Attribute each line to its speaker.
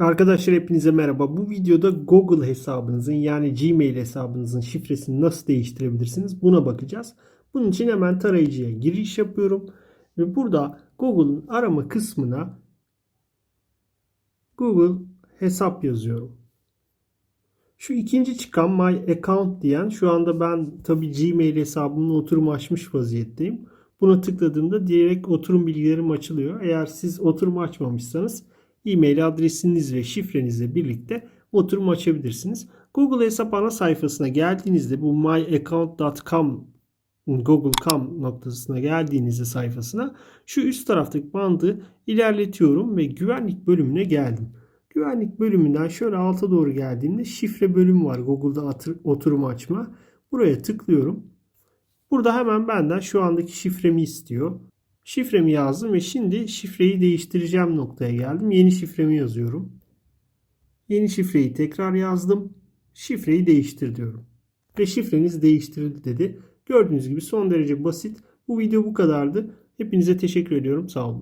Speaker 1: Arkadaşlar hepinize merhaba. Bu videoda Google hesabınızın yani Gmail hesabınızın şifresini nasıl değiştirebilirsiniz buna bakacağız. Bunun için hemen tarayıcıya giriş yapıyorum ve burada Google'ın arama kısmına Google hesap yazıyorum. Şu ikinci çıkan My Account diyen şu anda ben tabi Gmail hesabımın oturumu açmış vaziyetteyim. Buna tıkladığımda direkt oturum bilgilerim açılıyor. Eğer siz oturum açmamışsanız e-mail adresiniz ve şifrenizle birlikte oturum açabilirsiniz. Google hesap ana sayfasına geldiğinizde bu myaccount.com google.com noktasına geldiğinizde sayfasına şu üst taraftaki bandı ilerletiyorum ve güvenlik bölümüne geldim. Güvenlik bölümünden şöyle alta doğru geldiğimde şifre bölümü var. Google'da oturum açma. Buraya tıklıyorum. Burada hemen benden şu andaki şifremi istiyor. Şifremi yazdım ve şimdi şifreyi değiştireceğim noktaya geldim. Yeni şifremi yazıyorum. Yeni şifreyi tekrar yazdım. Şifreyi değiştir diyorum. Ve şifreniz değiştirildi dedi. Gördüğünüz gibi son derece basit. Bu video bu kadardı. Hepinize teşekkür ediyorum. Sağ olun.